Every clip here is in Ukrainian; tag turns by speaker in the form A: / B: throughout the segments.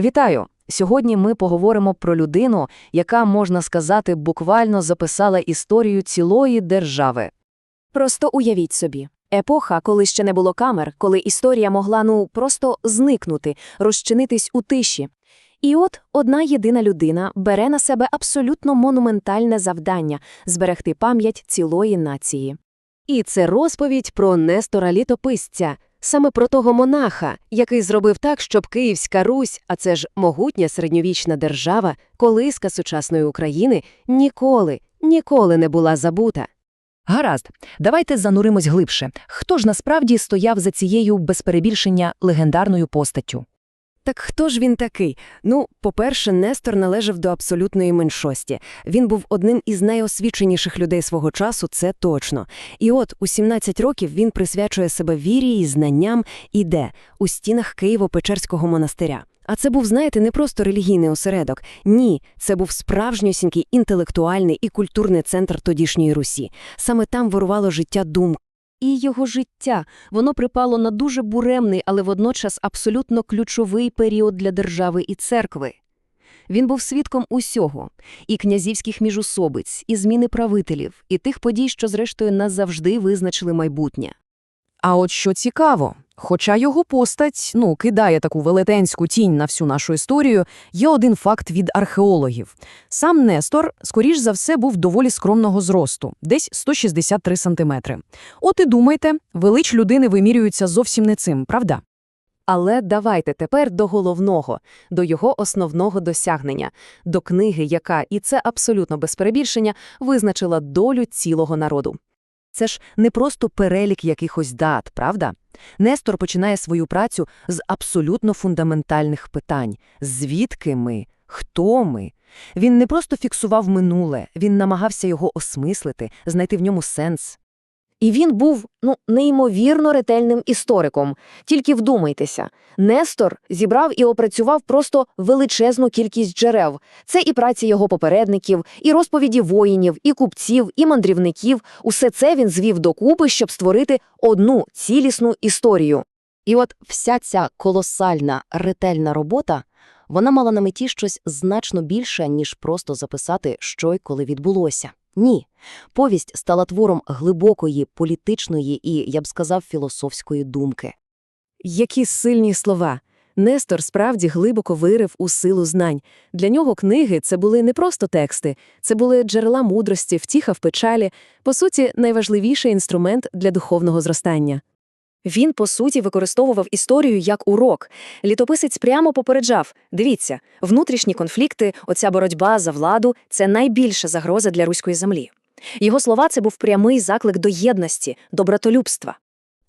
A: Вітаю! Сьогодні ми поговоримо про людину, яка, можна сказати, буквально записала історію цілої держави.
B: Просто уявіть собі. Епоха, коли ще не було камер, коли історія могла, ну, просто зникнути, розчинитись у тиші. І от одна єдина людина бере на себе абсолютно монументальне завдання – зберегти пам'ять цілої нації.
C: І це розповідь про Нестора Літописця, саме про того монаха, який зробив так, щоб Київська Русь, а це ж могутня середньовічна держава, колиска сучасної України, ніколи, ніколи не була забута.
A: Гаразд, давайте зануримось глибше. Хто ж насправді стояв за цією без перебільшення легендарною постаттю?
C: Так хто ж він такий? Ну, по-перше, Нестор належав до абсолютної меншості. Він був одним із найосвіченіших людей свого часу, це точно. І от у 17 років він присвячує себе вірі і знанням і де? У стінах Києво-Печерського монастиря. А це був, знаєте, не просто релігійний осередок. Ні, це був справжньосінький інтелектуальний і культурний центр тодішньої Русі. Саме там вирувало життя дум,
B: І його життя, воно припало на дуже буремний, але водночас абсолютно ключовий період для держави і церкви. Він був свідком усього – і князівських міжусобиць, і зміни правителів, і тих подій, що зрештою назавжди визначили майбутнє.
A: А от що цікаво, хоча його постать, ну, кидає таку велетенську тінь на всю нашу історію, є один факт від археологів. Сам Нестор, скоріш за все, був доволі скромного зросту, десь 163 сантиметри. От і думайте, велич людини вимірюється зовсім не цим, правда?
B: Але давайте тепер до головного, до його основного досягнення, до книги, яка, і це абсолютно без перебільшення, визначила долю цілого народу. Це ж не просто перелік якихось дат, правда? Нестор починає свою працю з абсолютно фундаментальних питань. Звідки ми? Хто ми? Він не просто фіксував минуле, він намагався його осмислити, знайти в ньому сенс.
D: І він був ну неймовірно ретельним істориком. Тільки вдумайтеся, Нестор зібрав і опрацював просто величезну кількість джерел. Це і праці його попередників, і розповіді воїнів, і купців, і мандрівників. Усе це він звів докупи, щоб створити одну цілісну історію. І от вся ця колосальна ретельна робота, вона мала на меті щось значно більше, ніж просто записати, що й коли відбулося. Ні. Повість стала твором глибокої, політичної і, я б сказав, філософської думки.
C: Які сильні слова! Нестор справді глибоко вирив у силу знань. Для нього книги це були не просто тексти, це були джерела мудрості, втіха в печалі, по суті, найважливіший інструмент для духовного зростання. Він, по суті, використовував історію як урок. Літописець прямо попереджав дивіться, внутрішні конфлікти, оця боротьба за владу це найбільша загроза для руської землі. Його слова це був прямий заклик до єдності, до братолюбства.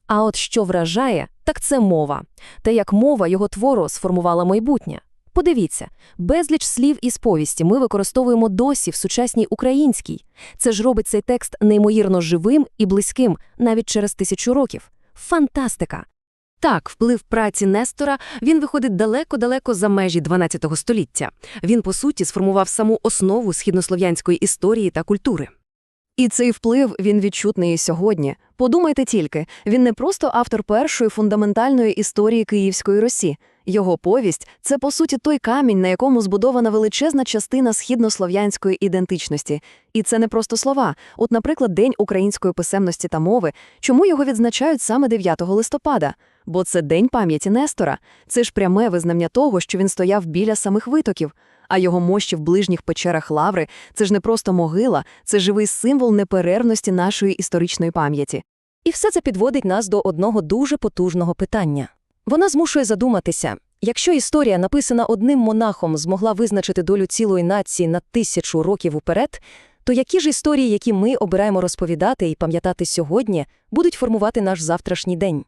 B: А от що вражає, так це мова. Те, як мова його твору сформувала майбутнє. Подивіться, безліч слів із повісті ми використовуємо досі в сучасній українській. Це ж робить цей текст неймовірно живим і близьким навіть через тисячу років. Фантастика! Так, вплив праці Нестора, він виходить далеко-далеко за межі 12 століття. Він, по суті, сформував саму основу східнослов'янської історії та культури. І цей вплив, він відчутний і сьогодні. Подумайте тільки, він не просто автор першої фундаментальної історії Київської Росі. Його повість – це, по суті, той камінь, на якому збудована величезна частина східнослов'янської ідентичності. І це не просто слова. От, наприклад, День української писемності та мови. Чому його відзначають саме 9 листопада? Бо це День пам'яті Нестора. Це ж пряме визнання того, що він стояв біля самих витоків. А його мощі в ближніх печерах Лаври – це ж не просто могила, це живий символ неперервності нашої історичної пам'яті. І все це підводить нас до одного дуже потужного питання. Вона змушує задуматися, якщо історія, написана одним монахом, змогла визначити долю цілої нації на тисячу років уперед, то які ж історії, які ми обираємо розповідати і пам'ятати сьогодні, будуть формувати наш завтрашній день?